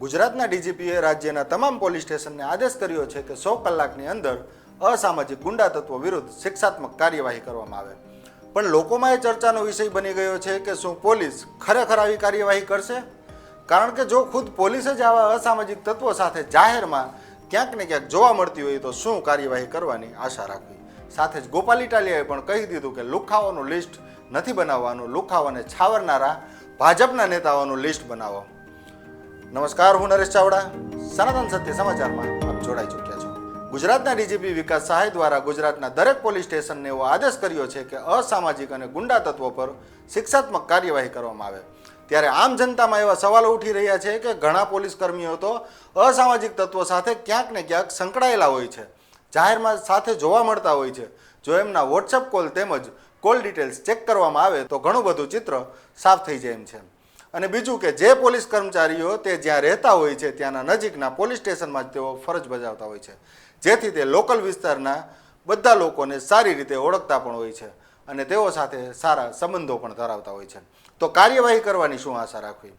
ગુજરાતના ડીજીપીએ રાજ્યના તમામ પોલીસ સ્ટેશનને આદેશ કર્યો છે કે સો કલાકની અંદર અસામાજિક ગુંડા તત્વો વિરુદ્ધ શિક્ષાત્મક કાર્યવાહી કરવામાં આવે. પણ લોકોમાં એ ચર્ચાનો વિષય બની ગયો છે કે શું પોલીસ ખરેખર આવી કાર્યવાહી કરશે? કારણ કે જો ખુદ પોલીસ જ આવા અસામાજિક તત્વો સાથે જાહેરમાં ક્યાંક ને ક્યાંક જોવા મળતી હોય તો શું કાર્યવાહી કરવાની આશા રાખવી? સાથે જ ગોપાલ ઇટાલિયાએ પણ કહી દીધું કે લુખાઓનું લિસ્ટ નથી બનાવવાનું. લુખાઓને છાવરનારા ભાજપના નેતાઓનું લિસ્ટ બનાવો. નમસ્કાર, હું નરેશ ચાવડા. સનાતન સત્ય સમાચારમાં આપ જોડાઈ ચૂક્યા છો. ગુજરાતના ડીજીપી વિકાસ સહાય દ્વારા ગુજરાતના દરેક પોલીસ સ્ટેશનને એવો આદેશ કર્યો છે કે અસામાજિક અને ગુંડા તત્વો પર શિક્ષાત્મક કાર્યવાહી કરવામાં આવે. ત્યારે આમ જનતામાં એવા સવાલો ઉઠી રહ્યા છે કે ઘણા પોલીસ કર્મીઓ તો અસામાજિક તત્વો સાથે ક્યાંક ને ક્યાંક સંકળાયેલા હોય છે. જાહેરમાં સાથે જોવા મળતા હોય છે. જો એમના વોટ્સઅપ કોલ તેમજ કોલ ડિટેલ્સ ચેક કરવામાં આવે તો ઘણું બધું ચિત્ર સાફ થઈ જાય એમ છે. અને બીજું કે જે પોલીસ કર્મચારીઓ તે જ્યાં રહેતા હોય છે, ત્યાંના નજીકના પોલીસ સ્ટેશનમાં જ તેઓ ફરજ બજાવતા હોય છે. જેથી તે લોકલ વિસ્તારના બધા લોકોને સારી રીતે ઓળખતા પણ હોય છે અને તેઓ સાથે સારા સંબંધો પણ ધરાવતા હોય છે. તો કાર્યવાહી કરવાની શું આશા રાખવી?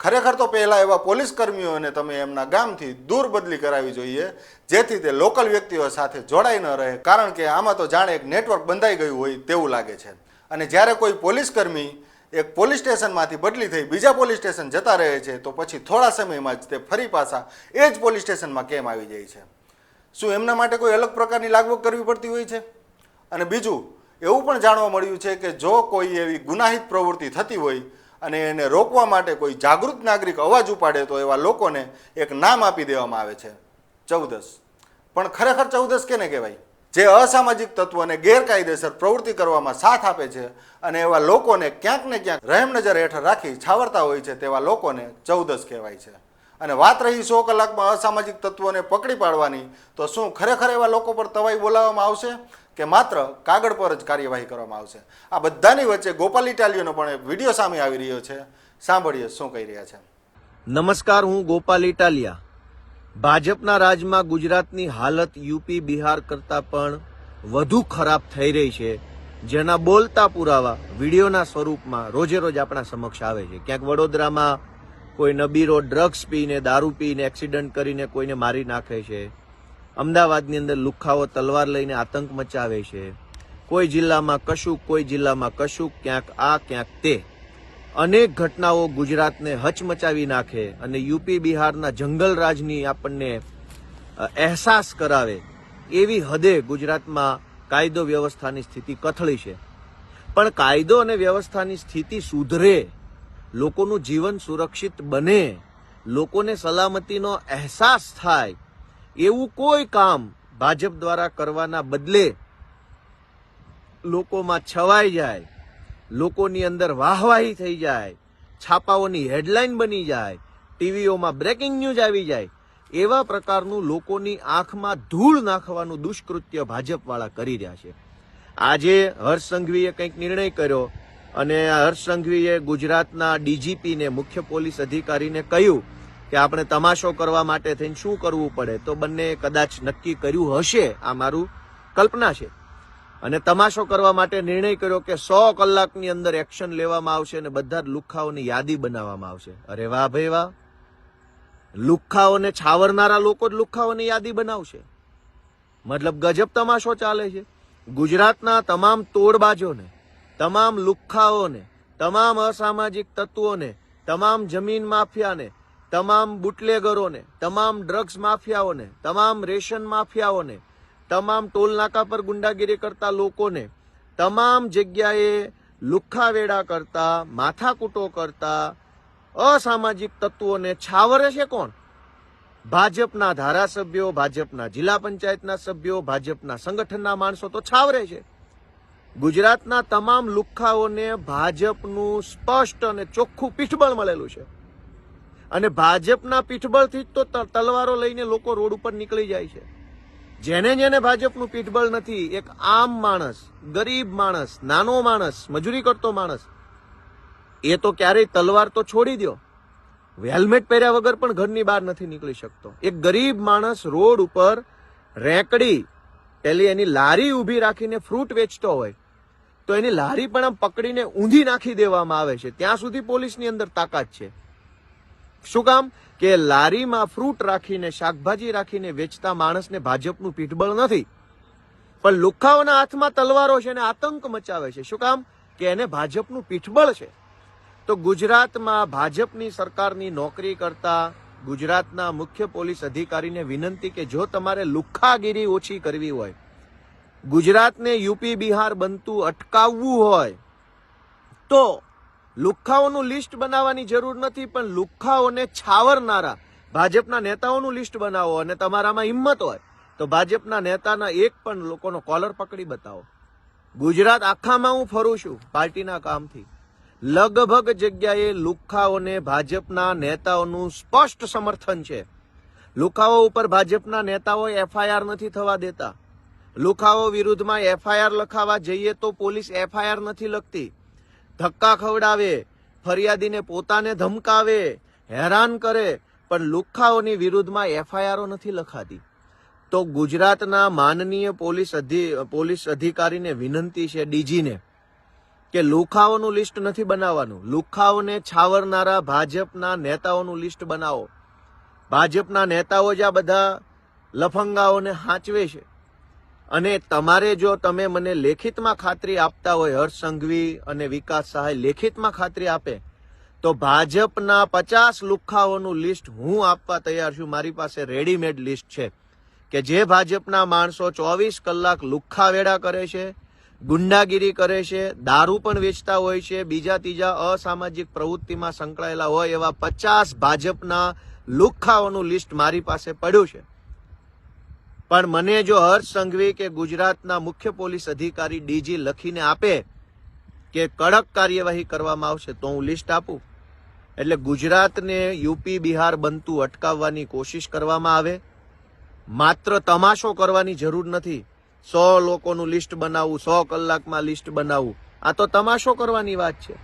ખરેખર તો પહેલાં એવા પોલીસ કર્મીઓને તમે એમના ગામથી દૂર બદલી કરાવી જોઈએ, જેથી તે લોકલ વ્યક્તિઓ સાથે જોડાઈ ન રહે. કારણ કે આમાં તો જાણે એક નેટવર્ક બંધાઈ ગયું હોય તેવું લાગે છે. અને જ્યારે કોઈ પોલીસ કર્મી એક પોલીસ સ્ટેશનમાંથી બદલી થઈ બીજા પોલીસ સ્ટેશન જતા રહે છે, તો પછી થોડા સમયમાં જ તે ફરી પાછા એ જ પોલીસ સ્ટેશનમાં કેમ આવી જાય છે? શું એમના માટે કોઈ અલગ પ્રકારની લાગવગ કરવી પડતી હોય છે? અને બીજું, એવું પણ જાણવા મળ્યું છે કે જો કોઈ એવી ગુનાહિત પ્રવૃત્તિ થતી હોય અને એને રોકવા માટે કોઈ જાગૃત નાગરિક અવાજ ઉપાડે, તો એવા લોકોને એક નામ આપી દેવામાં આવે છે. ચૌદસ. પણ ખરેખર ચૌદસ કેને કહેવાય? જે અસામાજિક તત્વોને ગેરકાયદેસર પ્રવૃત્તિ કરવામાં સાથ આપે છે અને એવા લોકોને ક્યાંક ને ક્યાંક રહેમ નજર હેઠળ રાખી છાવરતા હોય છે તેવા લોકોને ચૌદસ કહેવાય છે. અને વાત રહી સો કલાકમાં અસામાજિક તત્વોને પકડી પાડવાની, તો શું ખરેખર એવા લોકો પર તવાઈ બોલાવવામાં આવશે કે માત્ર કાગળ પર જ કાર્યવાહી કરવામાં આવશે? આ બધાની વચ્ચે ગોપાલ ઇટાલિયનો પણ એક વીડિયો સામે આવી રહ્યો છે. સાંભળીએ શું કહી રહ્યા છે. નમસ્કાર, હું ગોપાલ ઇટાલિયા. ભાજપના રાજમાં ગુજરાતની હાલત યુપી બિહાર કરતા પણ વધુ ખરાબ થઈ રહી છે. જેના બોલતા પુરાવા વિડીયોના સ્વરૂપમાં રોજે રોજ આપણા સમક્ષ આવે છે. ક્યાંક વડોદરામાં કોઈ નબીરો ડ્રગ્સ પીને, દારૂ પીને, એક્સિડન્ટ કરીને કોઈને મારી નાખે છે. અમદાવાદની અંદર લુખાઓ, તલવાર લઈને આતંક મચાવે છે. કોઈ જિલ્લામાં કશુંક, કોઈ જિલ્લામાં કશુંક, ક્યાંક આ, ક્યાંક તે. અનેક ઘટનાઓ ગુજરાતને હચમચાવી નાખે અને યુપી બિહારના જંગલ રાજની આપણને અહેસાસ કરાવે, એવી હદે ગુજરાતમાં કાયદો વ્યવસ્થાની સ્થિતિ કથળી છે. પણ કાયદો અને વ્યવસ્થાની સ્થિતિ સુધરે, લોકોનું જીવન સુરક્ષિત બને, લોકોને સલામતીનો અહેસાસ થાય, એવું કોઈ કામ ભાજપ દ્વારા કરવાના બદલે લોકોમાં છવાઈ જાય લોકોની અંદર વાહવાહી થઈ જાય, છાપાઓની હેડલાઇન બની જાય, ટીવીઓમાં બ્રેકિંગ ન્યૂઝ આવી જાય, એવા પ્રકારનું લોકોની આંખમાં ધૂળ નાખવાનું દુષ્કૃત્ય ભાજપવાળા કરી રહ્યા છે. આજે હર્ષ સંઘવીએ કંઈક નિર્ણય કર્યો અને હર્ષ સંઘવીએ ગુજરાતના ડીજીપીને, મુખ્ય પોલીસ અધિકારીને કહ્યું કે આપણે તમાશો કરવા માટે થઈને શું કરવું પડે, તો બંને કદાચ નક્કી કર્યું હશે, આ મારું કલ્પના છે. અને તમાશો કરવા માટે નિર્ણય કર્યો કે સો કલાકની અંદર એક્શન લેવામાં આવશે અને બધા જ લુખ્ખાઓની યાદી બનાવવામાં આવશે. અરે વાહ ભાઈ વાહ. લુખ્ખાઓને છાવરનારા લોકો જ લુખ્ખાઓની યાદી બનાવશે. મતલબ ગજબ તમાશો ચાલે છે. ગુજરાતના તમામ તોડબાજોને, તમામ લુખ્ખાઓને તમામ અસામાજિક તત્વોને, તમામ જમીન માફિયાને, તમામ બુટલેગરોને, તમામ ડ્રગ્સ માફિયાઓને, તમામ રેશન માફિયાઓને તમામ ટોલનાકા પર ગુંડાગીરી કરતા લોકોને તમામ જગ્યાએ લુખ્ખાવેડા કરતા, માથાકૂટો કરતા અસામાજિક તત્વોને છાવરે છે કોણ? ભાજપના ધારાસભ્યો, ભાજપના જિલ્લા પંચાયતના સભ્યો, ભાજપના સંગઠનના માણસો તો છાવરે છે. ગુજરાતના તમામ લુખ્ખાઓને ભાજપનું સ્પષ્ટ અને ચોખ્ખું પીઠબળ મળેલું છે. અને ભાજપના પીઠબળથી જ તો, તલવારો લઈને લોકો રોડ ઉપર નીકળી જાય છે. જેને જેને ભાજપનું પીઠબળ નથી, એક આમ માણસ, ગરીબ માણસ, નાનો માણસ, મજૂરી કરતો માણસ, એ તો ક્યારેય તલવાર તો છોડી દો હેલ્મેટ પહેર્યા વગર પણ ઘરની બહાર નથી નીકળી શકતો. એક ગરીબ માણસ રોડ ઉપર રેંકડી, પેલી એની લારી ઊભી રાખીને ફ્રૂટ વેચતો હોય, તો એની લારી પણ આમ પકડીને ઊંધી નાખી દેવામાં આવે છે. ત્યાં સુધી પોલીસની અંદર તાકાત છે. શું કામ? કે લારીમાં ફ્રૂટ રાખીને, શાકભાજી રાખીને વેચતા માણસને ભાજપનું પીઠબળ નથી. પણ લુખાઓના હાથમાં તલવારો છે અને આતંક મચાવે છે. શું કામ? કે એને ભાજપનું પીઠબળ છે. તો ગુજરાતમાં ભાજપની સરકારની નોકરી કરતા ગુજરાતના મુખ્ય પોલીસ અધિકારીને વિનંતી કે જો તમારે લુખ્ખાગીરી ઓછી કરવી હોય, ગુજરાતને યુપી બિહાર બનતું અટકાવવું હોય, તો લુખ્ખાઓનું લિસ્ટ બનાવવાની જરૂર નથી, પણ લુખ્ખાઓને છાવરનારા. ભાજપના નેતાઓનું લિસ્ટ બનાવો અને તમારામાં હિંમત હોય, તો ભાજપના નેતાના એક પણ લોકોનો કોલર પકડી બતાવો. ગુજરાત આખામાં હું ફરું છું પાર્ટીના કામથી. લગભગ જગ્યાએ લુખ્ખાઓને ભાજપના નેતાઓનું સ્પષ્ટ સમર્થન છે. લુખાઓ ઉપર ભાજપના નેતાઓ એફઆઈઆર નથી થવા દેતા. લુખાઓ વિરુદ્ધમાં એફઆઈઆર લખાવા જઈએ તો પોલીસ એફઆઈઆર નથી લખતી. ધક્કા ખવડાવે, ફરિયાદીને પોતાને ધમકાવે, હેરાન કરે, પણ લુખાઓની વિરુદ્ધમાં એફઆઈઆરો નથી લખાતી. તો ગુજરાતના માનનીય પોલીસ અધિ, પોલીસ અધિકારીને વિનંતી છે ડીજીને કે લુખાઓનું લિસ્ટ નથી બનાવવાનું. લુખાઓને છાવરનારા ભાજપના નેતાઓનું લિસ્ટ બનાવો. ભાજપના નેતાઓ જ આ બધા લફંગાઓને હાંચવે છે. અને તમારે જો તમે મને લેખિતમાં ખાતરી આપતા હોય, હર્ષ સંઘવી અને વિકાસ સહાય લેખિતમાં ખાતરી આપે, તો ભાજપના પચાસ લુખ્ખાઓનું લિસ્ટ હું આપવા તૈયાર છું. મારી પાસે રેડીમેડ લિસ્ટ છે કે જે ભાજપના માણસો ચોવીસ કલાક લુખ્ખા વેડા કરે છે, ગુંડાગીરી કરે છે, દારૂ પણ વેચતા હોય છે, બીજા ત્રીજા અસામાજિક પ્રવૃત્તિમાં સંકળાયેલા હોય એવા પચાસ ભાજપના લુખ્ખાઓનું લિસ્ટ મારી પાસે પડ્યું છે. પણ મને જો હર્ષ સંઘવી કે ગુજરાતના મુખ્ય પોલીસ અધિકારી ડીજી લખીને આપે કે કડક કાર્યવાહી કરવામાં આવશે તો હું લિસ્ટ આપું. એટલે ગુજરાતને યુપી, બિહાર બનતું અટકાવવાની કોશિશ કરવામાં આવે. માત્ર તમાશો કરવાની જરૂર નથી. સો લોકોનું લિસ્ટ બનાવવું સો કલાકમાં લિસ્ટ બનાવવું આ તો તમાશો કરવાની વાત છે.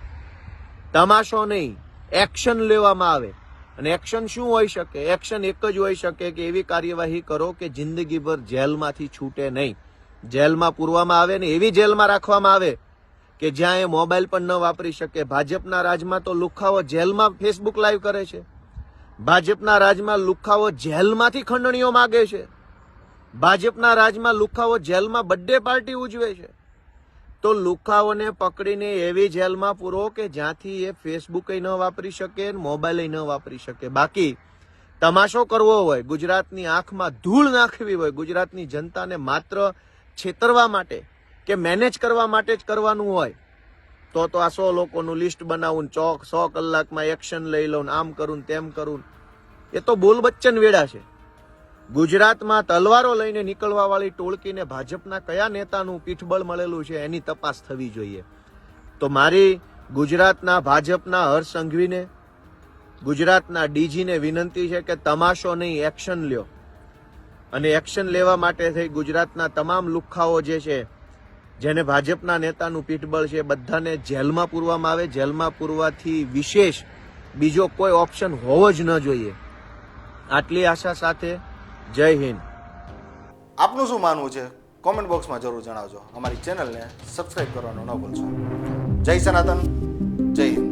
તમાશો નહીં, એક્શન લેવામાં આવે. અને એક્શન શું હોઈ શકે? એક્શન એક જ હોઈ શકે કે એવી કાર્યવાહી કરો કે જિંદગીભર જેલમાંથી છૂટે નહીં. જેલમાં પૂરવામાં આવે ને એવી જેલમાં રાખવામાં આવે કે જ્યાં એ મોબાઈલ પણ ન વાપરી શકે. ભાજપના રાજમાં તો લુખાઓ જેલમાં ફેસબુક લાઈવ કરે છે. ભાજપના રાજમાં લુખાઓ જેલમાંથી ખંડણીઓ માગે છે. ભાજપના રાજમાં લુખાઓ જેલમાં બર્થડે પાર્ટી ઉજવે છે. તો લુખાઓને પકડીને એવી જેલમાં પૂરો કે જ્યાંથી એ ફેસબુક ન વાપરી શકે, મોબાઈલ ન વાપરી શકે. બાકી, તમાશો કરવો હોય, ગુજરાતની આંખમાં ધૂળ નાખવી હોય, ગુજરાતની જનતાને માત્ર છેતરવા માટે કે મેનેજ કરવા માટે જ કરવાનું હોય, તો તો આ સો લોકોનું લિસ્ટ બનાવું ચોક, સો કલાકમાં એક્શન લઈ લઉં આમ કરું તેમ કરું એ તો બોલ બચ્ચન વેડા છે. ગુજરાતમાં તલવારો લઈને નીકળવા વાળી ટોળકીને ભાજપના કયા નેતાનું પીઠબળ મળેલું છે એની તપાસ થવી જોઈએ. તો મારી ગુજરાતના ભાજપના હર્ષ સંઘવીને, ગુજરાતના ડીજીને વિનંતી છે કે તમાશો નહીં, એક્શન લ્યો. અને એક્શન લેવા માટે થઈ ગુજરાતના તમામ લુખ્ખાઓ જે છે, જેને ભાજપના નેતાનું પીઠબળ છે, બધાને જેલમાં પૂરવામાં આવે. જેલમાં પૂરવાથી વિશેષ બીજો કોઈ ઓપ્શન હોવો જ ન જોઈએ. આટલી આશા સાથે જય હિન્દ. આપનું શું માનવું છે? કોમેન્ટ બોક્સમાં જરૂર જણાવજો. અમારી ચેનલને સબસ્ક્રાઈબ કરવાનું ન ભૂલશો. જય સનાતન, જય હિન્દ.